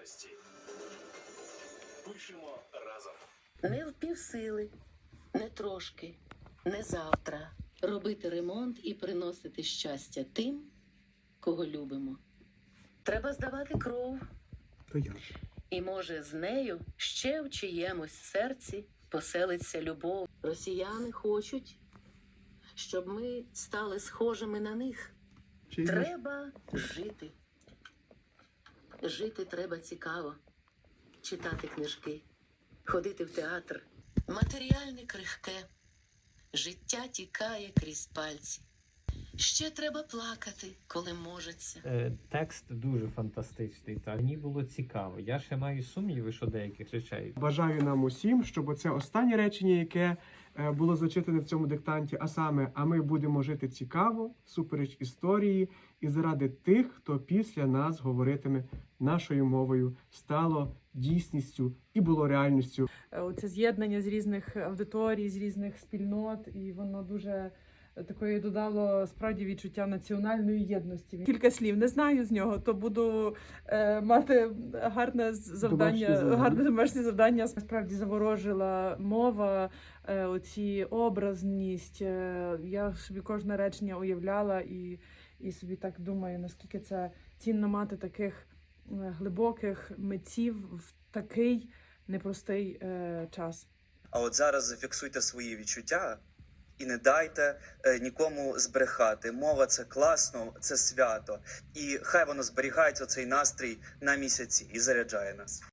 єдності. Пишемо разом. Не в півсили, не трошки, не завтра. Робити ремонт і приносити щастя тим, кого любимо. Треба здавати кров, То я. і може з нею ще в чиємусь серці поселиться любов. Росіяни хочуть, щоб ми стали схожими на них. Чи? Треба жити. Жити треба цікаво, читати книжки, ходити в театр. Матеріальне крихке, життя тікає крізь пальці. Ще треба плакати, коли можеться. Е, Текст дуже фантастичний. Та мені було цікаво. Я ще маю сумніви щодо деяких речей. Бажаю нам усім, щоб оце останнє речення, яке було зачитане в цьому диктанті, а саме, а ми будемо жити цікаво, супереч історії, і заради тих, хто після нас говоритиме нашою мовою, стало дійсністю і було реальністю. Це з'єднання з різних аудиторій, з різних спільнот, і воно дуже е, такої додало справді відчуття національної єдності. Кілька слів не знаю з нього, то буду е, мати гарне завдання, завдання. гарне домашнє завдання. Справді заворожила мова, е, оці образність. Е, я собі кожне речення уявляла і, і собі так думаю, наскільки це цінно мати таких е, глибоких митців в такий непростий е, час. А от зараз зафіксуйте свої відчуття і не дайте е, нікому збрехати. Мова це класно, це свято, і хай воно зберігається цей настрій на місяці і заряджає нас.